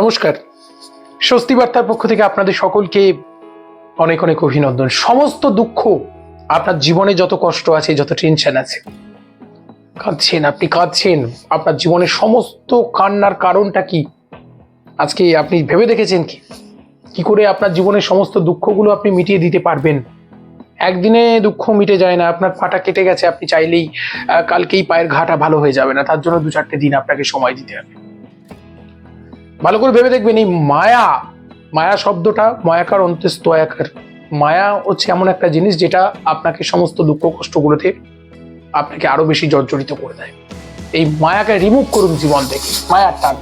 নমস্কার। স্বস্তি বার্তার পক্ষ থেকে আপনাদের সকলকে অনেক অনেক অভিনন্দন। সমস্ত দুঃখ আপনার জীবনে যত কষ্ট আছে, যত টেনশন আছে, কাঁদছেন আপনি, কাঁদছেন। আপনার জীবনের সমস্ত কান্নার কারণটা কি? আজকে আপনি ভেবে দেখেছেন কি? কি করে আপনার জীবনের সমস্ত দুঃখগুলো আপনি মিটিয়ে দিতে পারবেন? একদিনে দুঃখ মিটে যায় না, আপনার ফাটা কেটে গেছে। আপনি চাইলেই কালকেই পায়ের ঘাটা ভালো হয়ে যাবে না। তার জন্য দু চারটে দিন আপনাকে সময় দিতে হবে। ভালো করে ভেবে দেখবেন এই মায়া মায়া শব্দটা, মায়াকার অন্ত্যেস্ত একার মায়া হচ্ছে এমন একটা জিনিস যেটা আপনাকে সমস্ত দুঃখ, কষ্টগুলোতে আপনাকে আরও বেশি জর্জরিত করে দেয়। এই মায়াকে রিমুভ করুন জীবন থেকে, মায়ার টান।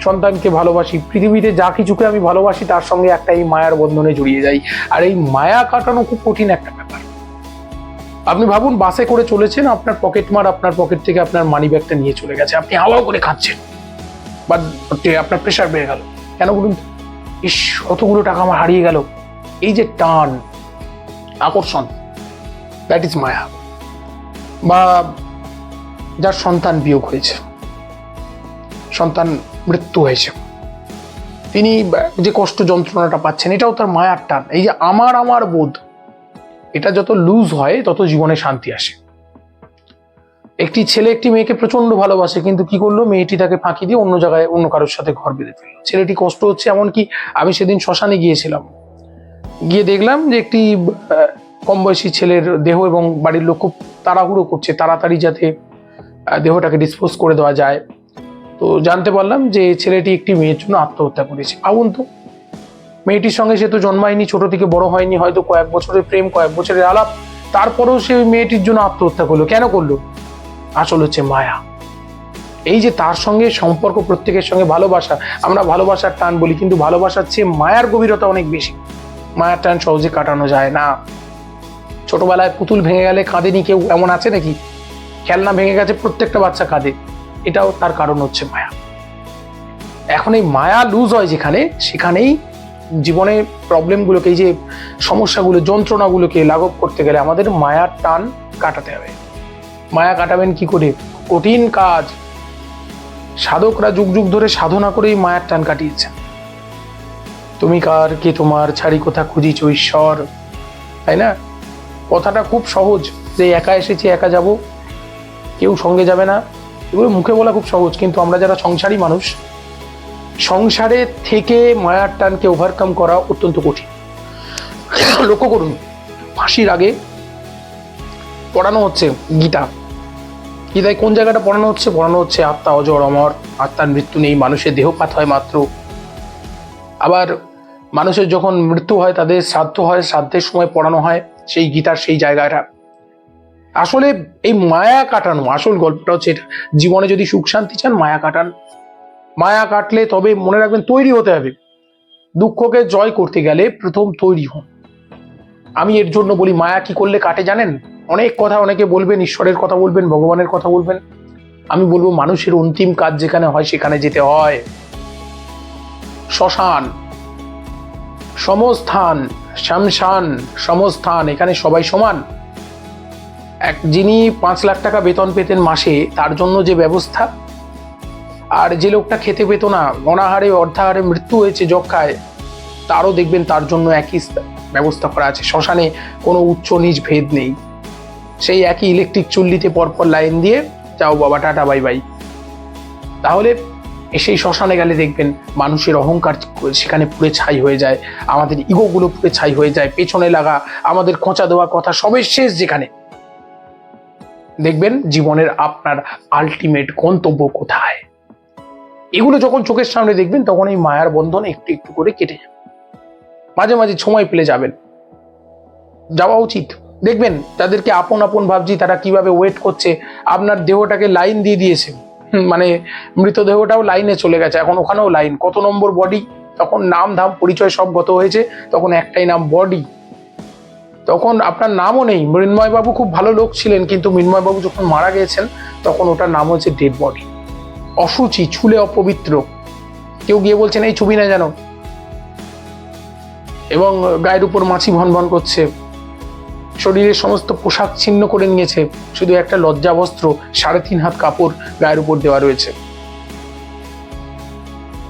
সন্তানকে ভালোবাসি, পৃথিবীতে যা কিছুকে আমি ভালোবাসি, তার সঙ্গে একটা এই মায়ার বন্ধনে জড়িয়ে যাই। আর এই মায়া কাটানো খুব কঠিন একটা ব্যাপার। আপনি ভাবুন, বাসে করে চলেছেন, আপনার পকেট মার আপনার পকেট থেকে আপনার মানি ব্যাগটা নিয়ে চলে গেছে। আপনি হাওয়া করে খাচ্ছেন। বা আপনার প্রেশার বেড়ে গেল। কেন বলুন ইস, কতগুলো টাকা আমার হারিয়ে গেল। এই যে টান, আকর্ষণ দ্যাট ইজ মায়া। বা যার সন্তান বিয়োগ হয়েছে, সন্তান মৃত্যু হয়েছে। তিনি যে কষ্ট যন্ত্রণাটা পাচ্ছেন, এটাও তার মায়ার টান। এই যে আমার আমার বোধ, এটা যত লুজ হয়, তত জীবনে শান্তি আসে। একটি ছেলে একটি মেয়েকে প্রচণ্ড ভালোবাসে, কিন্তু কি করল? মেয়েটি তাকে ফাঁকি দিয়ে অন্য জায়গায় অন্য কারোর সাথে ঘর বেঁধে ফেলল। ছেলেটি কষ্ট হচ্ছে, এমনকি আমি সেদিন শ্মশানে গিয়েছিলাম। গিয়ে দেখলাম যে একটি কম বয়সী ছেলের দেহ এবং বাড়ির লোক খুব তাড়াহুড়ো করছে, তাড়াতাড়ি যাতে দেহটাকে ডিসপোজ করে দেওয়া যায়। তো জানতে পারলাম যে ছেলেটি একটি মেয়ের জন্য আত্মহত্যা করেছে। ভাবুন তো, মেয়েটির সঙ্গে সে তো জন্মায়নি, ছোট থেকে বড় হয়নি, হয়তো কয়েক বছরের প্রেম, কয়েক বছরের আলাপ, তারপরেও সে মেয়েটির জন্য আত্মহত্যা করল। কেন করল? আসল হচ্ছে মায়া। এই যে তার সঙ্গে সম্পর্ক, প্রত্যেকের সঙ্গে ভালোবাসা, আমরা ভালোবাসার টান বলি, কিন্তু ভালোবাসার চেয়ে মায়ার গভীরতা অনেক বেশি। মায়ার টান সহজে কাটানো যায় না। ছোটবেলায় পুতুল ভেঙে গেলে কাঁদেনি কেউ? এমন আছে নাকি? খেলনা ভেঙে গেছে, প্রত্যেকটা বাচ্চা কাঁদে। এটাও তার কারণ হচ্ছে মায়া। এখন এই মায়া লুজ হয় যেখানে, সেখানেই জীবনের প্রবলেমগুলোকে এই যে সমস্যাগুলো, যন্ত্রণাগুলোকে লাঘব করতে গেলে আমাদের মায়ার টান কাটাতে হবে। মায়া কাটাবেন কি করে? কঠিন কাজ। সাধকরা যুগ যুগ ধরে সাধনা করেই মায়ার টান কাটিয়েছেন। তুমি কার? কে তোমার? ছাড়ি কোথা খুঁজিছ ঈশ্বর? তাই না? কথাটা খুব সহজ, যে একা এসেছি, একা যাব, কেউ সঙ্গে যাবে না। এগুলো মুখে বলা খুব সহজ, কিন্তু আমরা যারা সংসারী মানুষ, সংসারে থেকে মায়ার টানকে ওভারকাম করা অত্যন্ত কঠিন। লক্ষ্য করুন, ফাঁসির আগে পড়ানো হচ্ছে গীতা। গীতায় কোন জায়গাটা পড়ানো হচ্ছে? পড়ানো হচ্ছে আত্মা অজর অমর, আত্মার মৃত্যু নেই, মানুষের দেহপাত হয় মাত্র। আবার মানুষের যখন মৃত্যু হয়, তাদের শ্রাদ্ধ হয়, শ্রাদ্ধের সময় পড়ানো হয়, সেই গীতার সেই জায়গাটা। আসলে এই মায়া কাটানো, আসল গল্পটা হচ্ছে এটা। জীবনে যদি সুখ শান্তি চান, মায়া কাটান। মায়া কাটলে তবে মনে রাখবেন তৈরি হতে হবে। দুঃখকে জয় করতে গেলে প্রথম তৈরি হন। আমি এর জন্য বলি, মায়া কি করলে কাটে জানেন? অনেক কথা অনেকে বলবেন, ঈশ্বরের কথা বলবেন, ভগবানের কথা বলবেন। আমি বলব মানুষের অন্তিম কাজ যেখানে হয় সেখানে যেতে হয়। শ্মশান, সমস্থান, শ্যামশান, সমস্থান, এখানে সবাই সমান। এক যিনি পাঁচ লাখ টাকা বেতন পেতেন মাসে, তার জন্য যে ব্যবস্থা। আর যে লোকটা খেতে পেত না, অনাহারে, অর্ধাহারে মৃত্যু হয়েছে যক্ষায়, তারও দেখবেন তার জন্য একই ব্যবস্থা করা আছে। শ্মশানে কোনো উচ্চ নিচ ভেদ নেই। সেই একই ইলেকট্রিক চুল্লিতে পরপর লাইন দিয়ে, যাও বাবা, টাটা বাই বাই তাহলে সেই শ্মশানে গেলে দেখবেন মানুষের অহংকার সেখানে পুড়ে ছাই হয়ে যায়, আমাদের ইগোগুলো পুড়ে ছাই হয়ে যায়, পেছনে লাগা, আমাদের খোঁচা দেওয়া কথা সবের শেষ যেখানে। দেখবেন জীবনের আপনার আলটিমেট গন্তব্য কোথায়? এগুলো যখন চোখের সামনে দেখবেন, তখন এই মায়ার বন্ধন একটু একটু করে কেটে যাবে। মাঝে মাঝে সময় পেলে যাবেন। যাওয়া উচিত। দেখবেন তাদেরকে আপন আপন ভাবছি, তারা কীভাবে ওয়েট করছে, আপনার দেহটাকে লাইন দিয়ে দিয়েছে। মানে মৃতদেহটাও লাইনে চলে গেছে, এখন ওখানেও লাইন কত নম্বর বডি তখন নাম ধাম পরিচয় সব গত হয়েছে, তখন একটাই নাম বডি তখন আপনার নামও নেই। মৃন্ময়বাবু খুব ভালো লোক ছিলেন, কিন্তু মৃন্ময়বাবু যখন মারা গিয়েছেন তখন ওটার নাম হচ্ছে ডেড বডি অসুচি, ছুলে অপবিত্র। কেউ গিয়ে বলছেন, এই ছবি না যেন এবং গায়ের উপর মাছি ভন ভন করছে। শরীরের সমস্ত পোশাক ছিন্ন করে নিয়েছে। শুধু একটা লজ্জা বস্ত্র, সাড়ে তিন হাত কাপড় গায়ের উপর দেওয়া রয়েছে।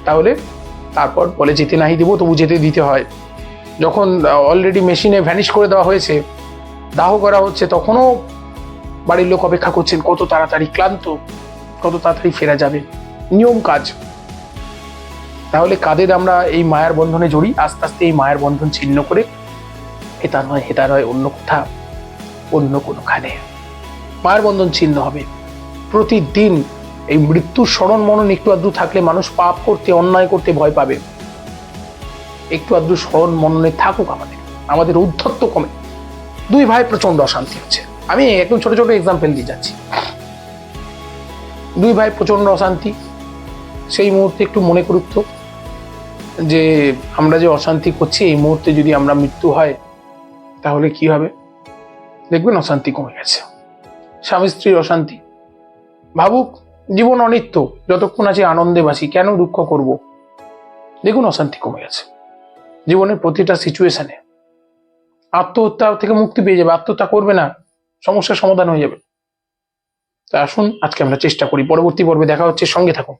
তাহলে তারপর বলে যেতে নাহি দেবো, তবু যেতে দিতে হয়। যখন অলরেডি মেশিনে ভ্যানিশ করে দেওয়া হয়েছে, দাহ করা হচ্ছে, তখনও বাড়ির লোক অপেক্ষা করছেন, কত তাড়াতাড়ি ক্লান্ত, কত তাড়াতাড়ি ফেরা যাবে। নিয়ম কাজ। তাহলে কাদের আমরা এই মায়ার বন্ধনে জড়ি? আস্তে আস্তে এই মায়ার বন্ধন ছিন্ন করে হেতা নয় হেতা নয়, অন্য কোথা, অন্য কোনোখানে। মায়ের বন্ধন ছিন্ন হবে। প্রতিদিন এই মৃত্যুর স্মরণ মনন একটু আধটু থাকলে মানুষ পাপ করতে, অন্যায় করতে ভয় পাবে। একটু আধটু স্মরণ মননে থাকুক আমাদের। আমাদের উদ্ধত্ত কমে। দুই ভাই প্রচণ্ড অশান্তি হচ্ছে। আমি একদম ছোট ছোট এক্সাম্পল দিয়ে যাচ্ছি। দুই ভাই প্রচণ্ড অশান্তি। সেই মুহূর্তে একটু মনে করুক তো, যে আমরা যে অশান্তি করছি, এই মুহূর্তে যদি আমরা মৃত্যু হয় তাহলে কি হবে? দেখবেন অশান্তি কমে গেছে। স্বামী স্ত্রীর অশান্তি। ভাবুক, জীবন অনিত্য। যতক্ষণ আছে আনন্দে বাসি, কেন দুঃখ করব? দেখুন অশান্তি কমে গেছে। জীবনের প্রতিটা সিচুয়েশনে আত্মহত্যা থেকে মুক্তি পেয়ে যাবে। আত্মহত্যা করবে না, সমস্যার সমাধান হয়ে যাবে। তা আসুন, আজকে আমরা চেষ্টা করি। পরবর্তী পর্বে দেখা হচ্ছে। সঙ্গে থাকুন।